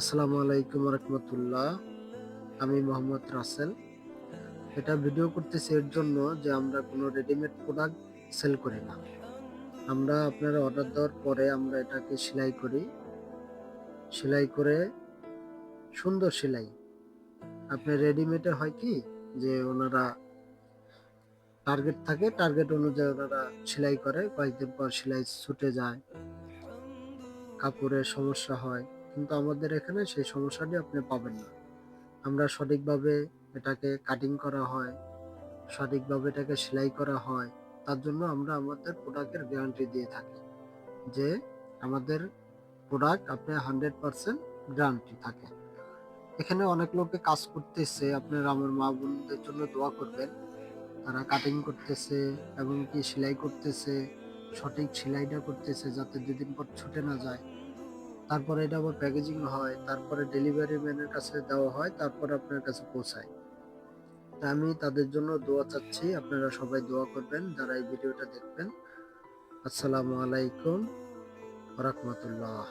আসসালামু আলাইকুম রহমতুল্লাহ। আমি মোহাম্মদ রাসেল। এটা ভিডিও করতেছি এর জন্য যে আমরা কোনো রেডিমেড প্রোডাক্ট সেল করি না। আমরা আপনারা অর্ডার দেওয়ার পরে আমরা এটাকে সেলাই করি। সেলাই করে সুন্দর সেলাই। আপনি রেডিমেডে হয় কি? যে ওনারা টার্গেট থাকে টার্গেট অনুযায়ী ওনারা সেলাই করে। কয়েকদিন পর সেলাই ছুটে যায়। কাপড়ের সমস্যা হয়। কিন্তু আমাদের এখানে সেই সমস্যাটি আপনি পাবেন না। আমরা সঠিকভাবে এটাকে কাটিং করা হয়, সঠিকভাবে এটাকে সেলাই করা হয়, তার জন্য আমরা আমাদের প্রোডাক্টের গ্যারান্টি দিয়ে থাকি যে আমাদের প্রোডাক্ট আপনি হান্ড্রেড পার্সেন্ট গ্যারান্টি থাকে। এখানে অনেক লোকে কাজ করতেছে, আপনার আমার মা বোনদের জন্য দোয়া করবেন। তারা কাটিং করতেছে এবং কি সেলাই করতেছে, সঠিক সেলাইটা করতেছে যাতে দুদিন পর ছুটে না যায়। তারপরে এটা আবার প্যাকেজিং হয়, তারপরে ডেলিভারি ম্যানের কাছে দেওয়া হয়, তারপরে আপনার কাছে পৌঁছায়। তা আমি তাদের জন্য দোয়া চাচ্ছি, আপনারা সবাই দোয়া করবেন, যারা এই ভিডিওটা দেখবেন। আসসালামু আলাইকুম রহমতুল্লাহ।